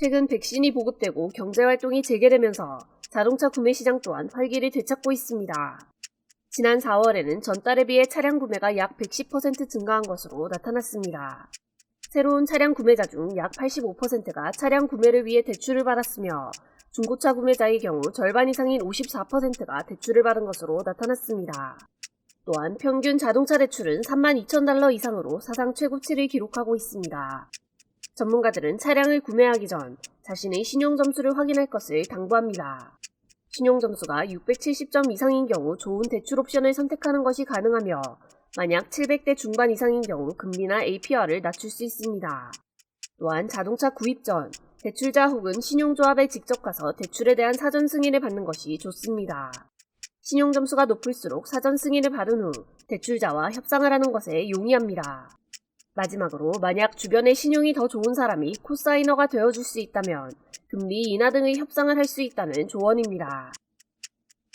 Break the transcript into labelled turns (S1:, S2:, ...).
S1: 최근 백신이 보급되고 경제활동이 재개되면서 자동차 구매 시장 또한 활기를 되찾고 있습니다. 지난 4월에는 전달에 비해 차량 구매가 약 110% 증가한 것으로 나타났습니다. 새로운 차량 구매자 중 약 85%가 차량 구매를 위해 대출을 받았으며 중고차 구매자의 경우 절반 이상인 54%가 대출을 받은 것으로 나타났습니다. 또한 평균 자동차 대출은 3만 2천 달러 이상으로 사상 최고치를 기록하고 있습니다. 전문가들은 차량을 구매하기 전 자신의 신용 점수를 확인할 것을 당부합니다. 신용 점수가 670점 이상인 경우 좋은 대출 옵션을 선택하는 것이 가능하며 만약 700대 중반 이상인 경우 금리나 APR을 낮출 수 있습니다. 또한 자동차 구입 전 대출자 혹은 신용조합에 직접 가서 대출에 대한 사전 승인을 받는 것이 좋습니다. 신용 점수가 높을수록 사전 승인을 받은 후 대출자와 협상을 하는 것에 용이합니다. 마지막으로 만약 주변에 신용이 더 좋은 사람이 코사이너가 되어줄 수 있다면 금리 인하 등의 협상을 할 수 있다는 조언입니다.